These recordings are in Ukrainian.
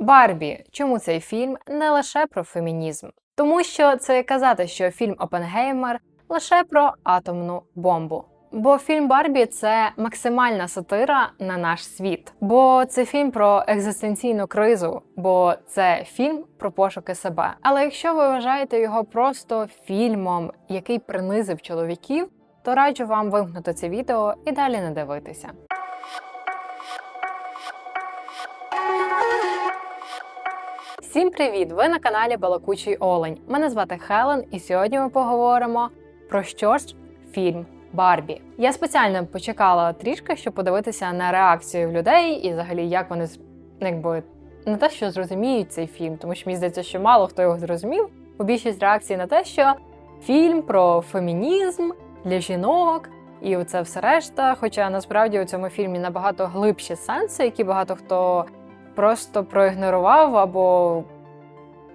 Барбі. Чому цей фільм не лише про фемінізм? Тому що це казати, що фільм Опенгеймер лише про атомну бомбу. Бо фільм Барбі це максимальна сатира на наш світ. Бо це фільм про екзистенційну кризу, бо це фільм про пошуки себе. Але якщо ви вважаєте його просто фільмом, який принизив чоловіків, то раджу вам вимкнути це відео і далі не дивитися. Всім привіт! Ви на каналі Балакучий Олень. Мене звати Хелен, і сьогодні ми поговоримо про що ж фільм Барбі. Я спеціально почекала трішки, щоб подивитися на реакцію людей і взагалі як вони якби не те, що зрозуміють цей фільм, тому що мені здається, що мало хто його зрозумів. Бо більшість реакцій на те, що фільм про фемінізм для жінок. І оце все решта. Хоча насправді у цьому фільмі набагато глибші сенси, які багато хто просто проігнорував або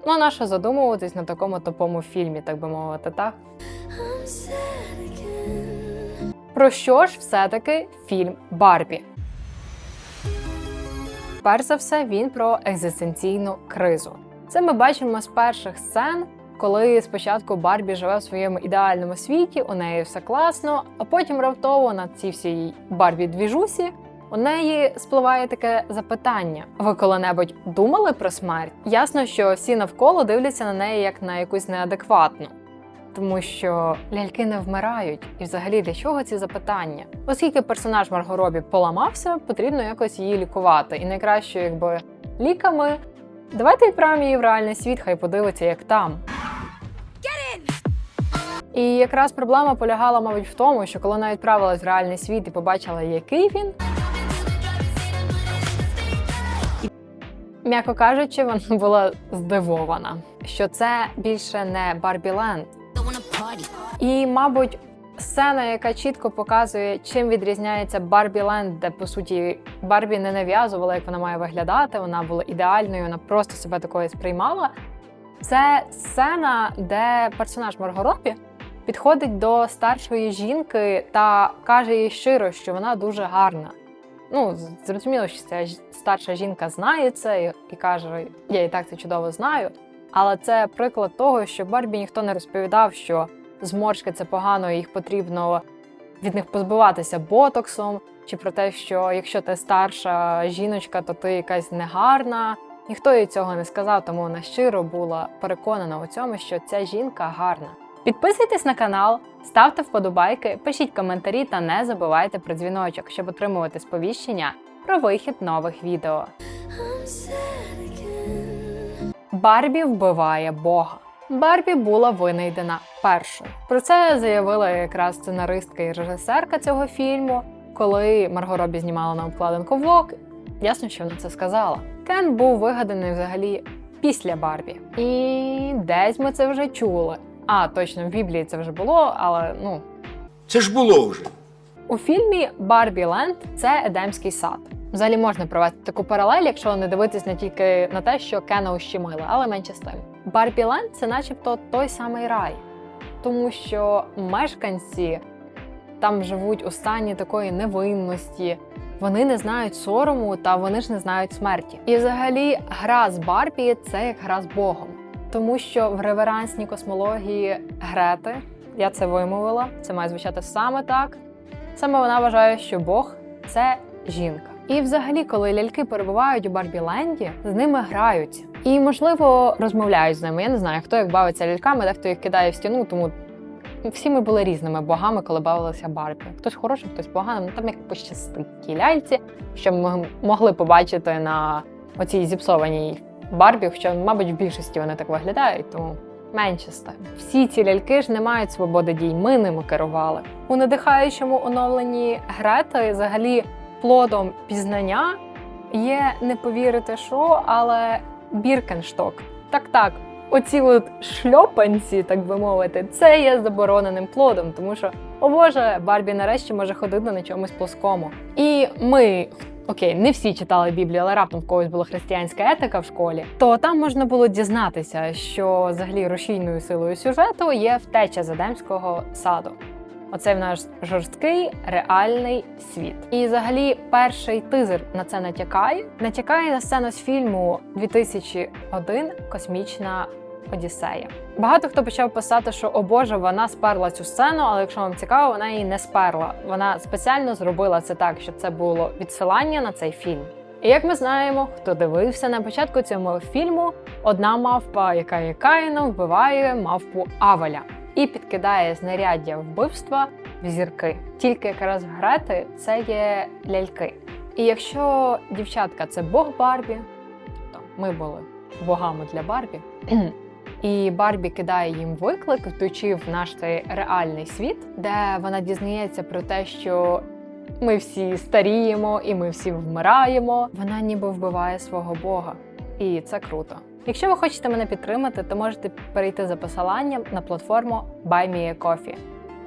ну, нащо задумуватись на такому топому фільмі, так би мовити, так? Про що ж все-таки фільм Барбі? Перш за все, він про екзистенційну кризу. Це ми бачимо з перших сцен, коли спочатку Барбі живе в своєму ідеальному світі, у неї все класно, а потім раптово на цій всій Барбі двіжусі у неї спливає таке запитання: ви коли-небудь думали про смерть? Ясно, що всі навколо дивляться на неї як на якусь неадекватну. Тому що ляльки не вмирають, і взагалі для чого ці запитання? Оскільки персонаж Марго Робі поламався, потрібно якось її лікувати. І найкраще, якби ліками, давайте відправимо її в реальний світ, хай подивиться, як там. І якраз проблема полягала, мабуть, в тому, що коли вона відправилась в реальний світ і побачила, який він. М'яко кажучи, вона була здивована, що це більше не Барбіленд. І, мабуть, сцена, яка чітко показує, чим відрізняється Барбіленд, де по суті Барбі не нав'язувала, як вона має виглядати. Вона була ідеальною, вона просто себе такою сприймала. Це сцена, де персонаж Марго Робі підходить до старшої жінки та каже їй щиро, що вона дуже гарна. Ну, зрозуміло, що ця старша жінка знає це і, каже: я і так це чудово знаю. Але це приклад того, що Барбі ніхто не розповідав, що зморшки це погано, і їх потрібно від них позбиватися ботоксом, чи про те, що якщо ти старша жіночка, то ти якась негарна. Ніхто їй цього не сказав, тому вона щиро була переконана у цьому, що ця жінка гарна. Підписуйтесь на канал, ставте вподобайки, пишіть коментарі та не забувайте про дзвіночок, щоб отримувати сповіщення про вихід нових відео. Барбі вбиває Бога. Барбі була винайдена першою. Про це заявила якраз сценаристка і режисерка цього фільму, коли Марго Робі знімала на обкладинку влог. Ясно, що вона це сказала. Кен був вигаданий взагалі після Барбі. І десь ми це вже чули. А, точно, в Біблії це вже було, але ну, Це ж було вже. у фільмі Барбі Ленд це Едемський сад. Взагалі можна провести таку паралель, якщо не дивитись не тільки на те, що Кена ущемили, але менше з тим. Барбі Ленд це начебто той самий рай, тому що мешканці там живуть у стані такої невинності, вони не знають сорому та вони ж не знають смерті. І взагалі гра з Барбі це як гра з Богом, тому що в реверансній космології Грети, я це вимовила, це має звучати саме так. Саме вона вважає, що Бог це жінка. І взагалі, коли ляльки перебувають у Барбіленді, з ними граються. І, можливо, розмовляють з ними. Я не знаю, хто як бавиться ляльками, дехто їх кидає в стіну, тому всі ми були різними богами, коли бавилися Барбі. Хтось хорошим, хтось поганим. Ну там як пощастить тій ляльці, що ми могли побачити на оцій зіпсованій Барбі, хоча, мабуть, в більшості вони так виглядають, тому менше з. Всі ці ляльки ж не мають свободи дій. Ми ними керували. У надихаючому оновленні Грети взагалі плодом пізнання є не повірите, що, але Біркеншток. Так, так. Оці от шльопанці, так би мовити, це є забороненим плодом, тому що, о Боже, Барбі нарешті може ходити на чомусь плоскому. І ми, окей, не всі читали Біблію, але раптом в когось була християнська етика в школі, то там можна було дізнатися, що взагалі рушійною силою сюжету є втеча з Едемського саду. Оцей в наш жорсткий реальний світ. І взагалі перший тизер на це натякає. Натякає на сцену з фільму 2001 Космічна Одіссея. Багато хто почав писати, що о Боже, вона сперла цю сцену, але якщо вам цікаво, вона її не сперла. Вона спеціально зробила це так, щоб це було відсилання на цей фільм. І як ми знаємо, хто дивився на початку цього фільму, одна мавпа, яка є Каїном, вбиває мавпу Авеля і підкидає знаряддя вбивства в зірки. Тільки якраз в Грети це є ляльки. І якщо дівчатка це Бог Барбі, тобто ми були богами для Барбі. І Барбі кидає їм виклик, втучи в наш цей реальний світ, де вона дізнається про те, що ми всі старіємо і ми всі вмираємо. Вона ніби вбиває свого Бога. І це круто. Якщо ви хочете мене підтримати, то можете перейти за посиланням на платформу BuyMeACoffee.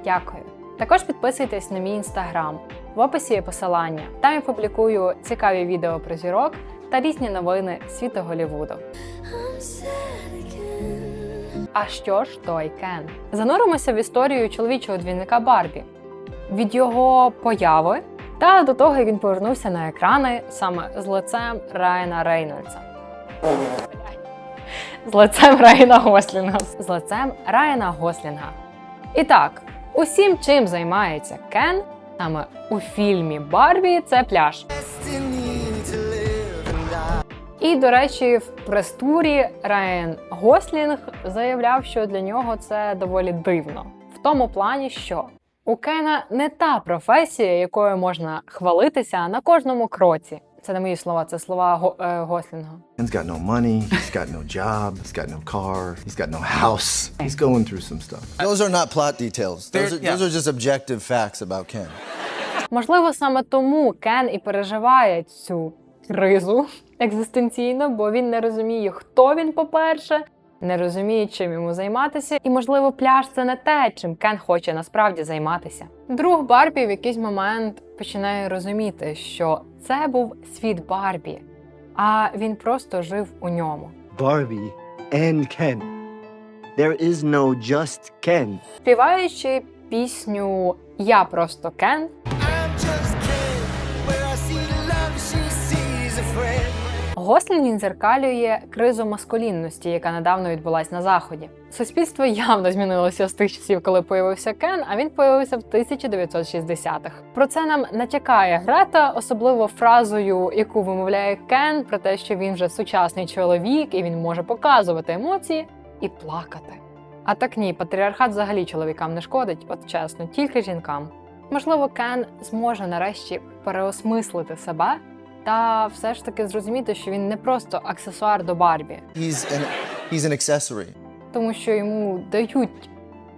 Дякую. Також підписуйтесь на мій інстаграм. В описі є посилання. Там я публікую цікаві відео про зірок та різні новини світу Голлівуду. А що ж той Кен? Зануримося в історію чоловічого двійника Барбі від його появи та до того, як він повернувся на екрани саме з лицем Райана Рейнольдса. З лицем Райана Гослінга. З лицем Райана Гослінга. І так, усім, чим займається Кен, саме у фільмі Барбі, це пляж. І, до речі, в прес-турі Райан Гослінг заявляв, що для нього це доволі дивно. В тому плані, що у Кена не та професія, якою можна хвалитися на кожному кроці. Це не мої слова, це слова Го- е, Гослінга. Ken's got no money, he's got no job, he's got no car, he's got no house. He's going through some stuff. Those are not plot details. Those are, those are just objective facts about Ken. Можливо, саме тому Кен і переживає цю кризу екзистенційно, бо він не розуміє, хто він, по-перше, не розуміє, чим йому займатися, і, можливо, пляж це не те, чим Кен хоче насправді займатися. Друг Барбі в якийсь момент починає розуміти, що це був світ Барбі, а він просто жив у ньому. Barbie and Ken. There is no just Ken. Співаючи пісню Я просто Кен, Гослінг він зеркалює кризу маскулінності, яка недавно відбулась на заході. Суспільство явно змінилося з тих часів, коли появився Кен, а він появився в 1960-х. Про це нам натякає Грета, особливо фразою, яку вимовляє Кен, про те, що він вже сучасний чоловік і він може показувати емоції і плакати. А так ні, патріархат взагалі чоловікам не шкодить, от чесно, тільки жінкам. Можливо, Кен зможе нарешті переосмислити себе та все ж таки зрозуміти, що він не просто аксесуар до Барбі, He's an, he's an accessory. тому що йому дають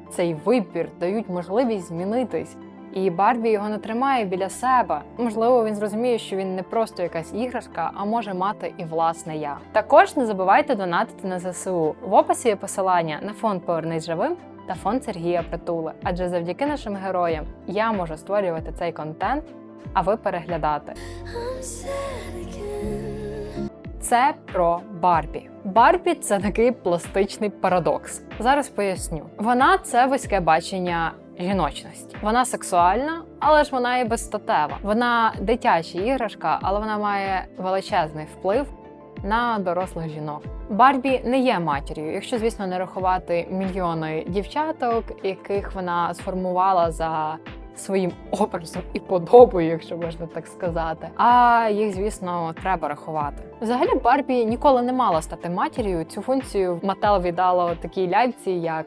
цей вибір, дають можливість змінитись. І Барбі його не тримає біля себе. Можливо, він зрозуміє, що він не просто якась іграшка, а може мати і власне я. Також не забувайте донатити на ЗСУ. В описі є посилання на фонд Повернись живим та фонд Сергія Притули. Адже завдяки нашим героям я можу створювати цей контент, а ви переглядати. Це про Барбі. Барбі це такий пластичний парадокс. Зараз поясню. Вона це вузьке бачення жіночності. Вона сексуальна, але ж вона і безстатева. Вона дитяча іграшка, але вона має величезний вплив на дорослих жінок. Барбі не є матір'ю, якщо, звісно, не рахувати мільйони дівчаток, яких вона сформувала за своїм образом і подобою, якщо можна так сказати. А їх, звісно, треба рахувати. Взагалі, Барбі ніколи не мала стати матір'ю. Цю функцію Мател віддало такій ляльці, як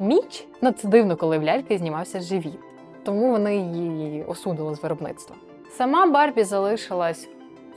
Міч. Ну це дивно, коли в ляльки знімався живіт. Тому вони її осудили з виробництва. Сама Барбі залишилась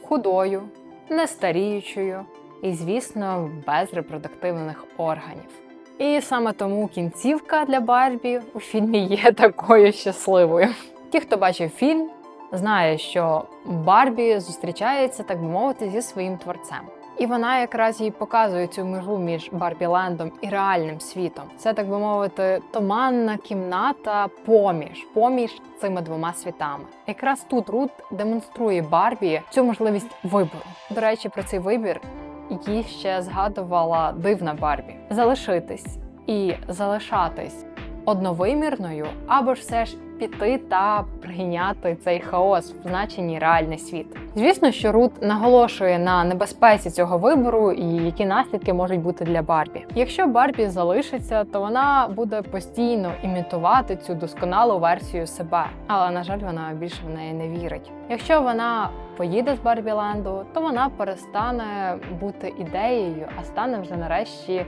худою, нестаріючою і, звісно, без репродуктивних органів. І саме тому кінцівка для Барбі у фільмі є такою щасливою. Ті, хто бачив фільм, знає, що Барбі зустрічається, так би мовити, зі своїм творцем. І вона якраз їй показує цю межу між Барбілендом і реальним світом. Це так би мовити, туманна кімната поміж, поміж цими двома світами. Якраз тут Рут демонструє Барбі цю можливість вибору. До речі, про цей вибір їй ще згадувала дивна Барбі. Залишитись і залишатись одновимірною, або ж все ж піти та прийняти цей хаос в значенні реальний світ. Звісно, що Рут наголошує на небезпеці цього вибору і які наслідки можуть бути для Барбі. Якщо Барбі залишиться, то вона буде постійно імітувати цю досконалу версію себе, але на жаль, вона більше в неї не вірить. Якщо вона поїде з Барбіленду, то вона перестане бути ідеєю, а стане вже нарешті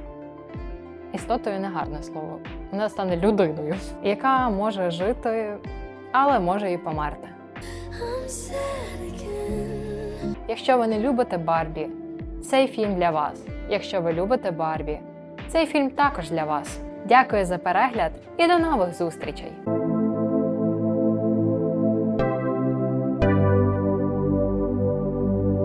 істотою негарне слово. Вона стане людиною, яка може жити, але може і померти. Якщо ви не любите Барбі, цей фільм для вас. Якщо ви любите Барбі, цей фільм також для вас. Дякую за перегляд і до нових зустрічей!